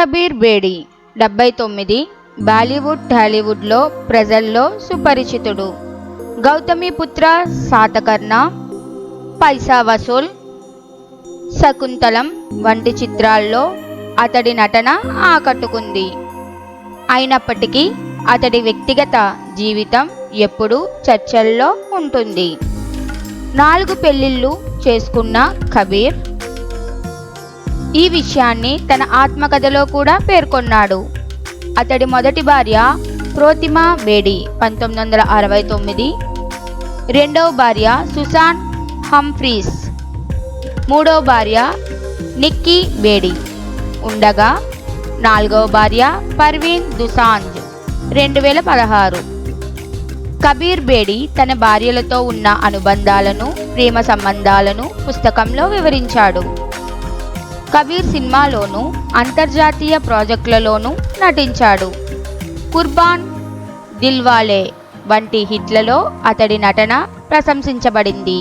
కబీర్ బేడి డెబ్బై తొమ్మిది బాలీవుడ్ టాలీవుడ్లో ప్రజల్లో సుపరిచితుడు. గౌతమిపుత్ర శాతకర్ణ పైసా వసూల్ శకుంతలం వంటి చిత్రాల్లో అతడి నటన ఆకట్టుకుంది. అయినప్పటికీ అతడి వ్యక్తిగత జీవితం ఎప్పుడూ చర్చల్లో ఉంటుంది. నాలుగు పెళ్ళిళ్ళు చేసుకున్న కబీర్ ఈ విషయాన్ని తన ఆత్మకథలో కూడా పేర్కొన్నాడు. అతడి మొదటి భార్య ప్రోతిమా బేడి పంతొమ్మిది వందల అరవై తొమ్మిది. రెండవ భార్య సుసాన్ హంఫ్రీస్. మూడవ భార్య నిక్కీ బేడి ఉండగా నాలుగవ భార్య పర్వీన్ దుసాంజ్ రెండు వేల పదహారు. కబీర్ బేడి తన భార్యలతో ఉన్న అనుబంధాలను ప్రేమ సంబంధాలను పుస్తకంలో వివరించాడు. కబీర్ సినిమాలోనూ అంతర్జాతీయ ప్రాజెక్టులలోనూ నటించాడు. కుర్బాన్ దిల్వాలే వంటి హిట్లలో అతడి నటన ప్రశంసించబడింది.